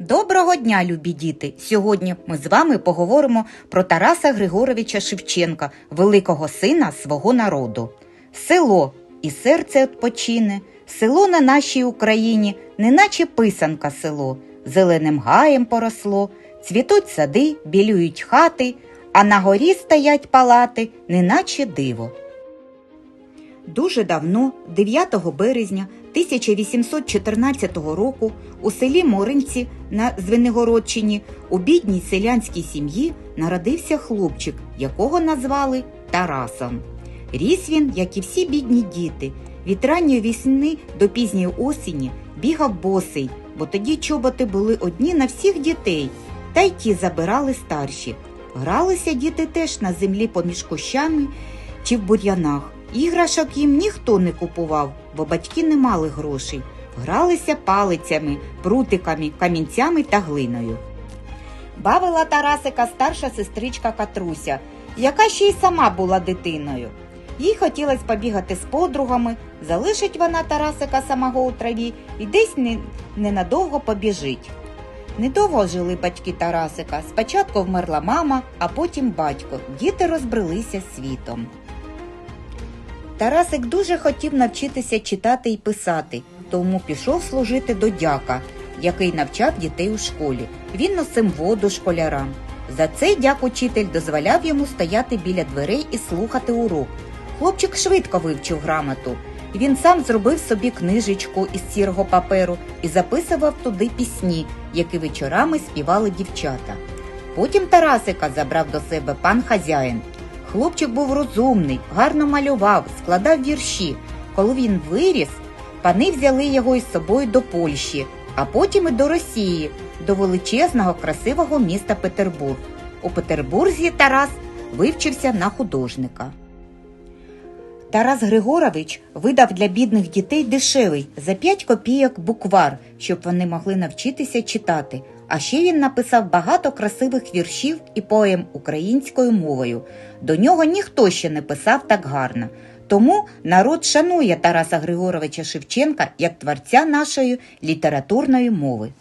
Доброго дня, любі діти! Сьогодні ми з вами поговоримо про Тараса Григоровича Шевченка, великого сина свого народу. Село і серце відпочине, село на нашій Україні, неначе писанка село, зеленим гаєм поросло, цвітуть сади, білюють хати, а на горі стоять палати, неначе диво. Дуже давно, 9 березня 1814 року, у селі Моринці на Звенигородчині у бідній селянській сім'ї народився хлопчик, якого назвали Тарасом. Ріс він, як і всі бідні діти, від ранньої весни до пізньої осені бігав босий, бо тоді чоботи були одні на всіх дітей, та й ті забирали старші. Гралися діти теж на землі поміж кущами чи в бур'янах. Іграшок їм ніхто не купував, бо батьки не мали грошей. Гралися палицями, прутиками, камінцями та глиною. Бавила Тарасика старша сестричка Катруся, яка ще й сама була дитиною. Їй хотілося побігати з подругами, залишить вона Тарасика самого у траві і десь ненадовго побіжить. Недовго жили батьки Тарасика. Спочатку вмерла мама, а потім батько. Діти розбрелися світом. Тарасик дуже хотів навчитися читати і писати, тому пішов служити до дяка, який навчав дітей у школі. Він носив воду школярам. За це дяк учитель дозволяв йому стояти біля дверей і слухати урок. Хлопчик швидко вивчив грамоту. Він сам зробив собі книжечку із сірого паперу і записував туди пісні, які вечорами співали дівчата. Потім Тарасика забрав до себе пан хазяїн. Хлопчик був розумний, гарно малював, складав вірші. Коли він виріс, пани взяли його із собою до Польщі, а потім і до Росії, до величезного красивого міста Петербург. У Петербурзі Тарас вивчився на художника. Тарас Григорович видав для бідних дітей дешевий за 5 копійок буквар, щоб вони могли навчитися читати. А ще він написав багато красивих віршів і поем українською мовою. До нього ніхто ще не писав так гарно. Тому народ шанує Тараса Григоровича Шевченка як творця нашої літературної мови.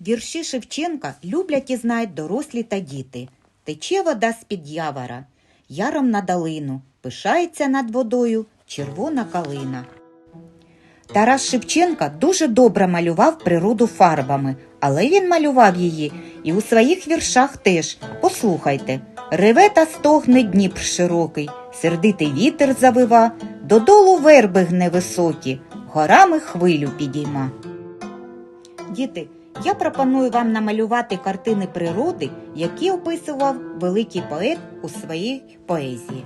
Вірші Шевченка люблять і знають дорослі та діти. Тече вода з-під явора, яром на долину, пишається над водою червона калина. Тарас Шевченка дуже добре малював природу фарбами, але він малював її і у своїх віршах теж. Послухайте. Реве та стогне Дніпр широкий, сердитий вітер завива, додолу верби гне високі, горами хвилю підійма. Діти, я пропоную вам намалювати картини природи, які описував великий поет у своїй поезії.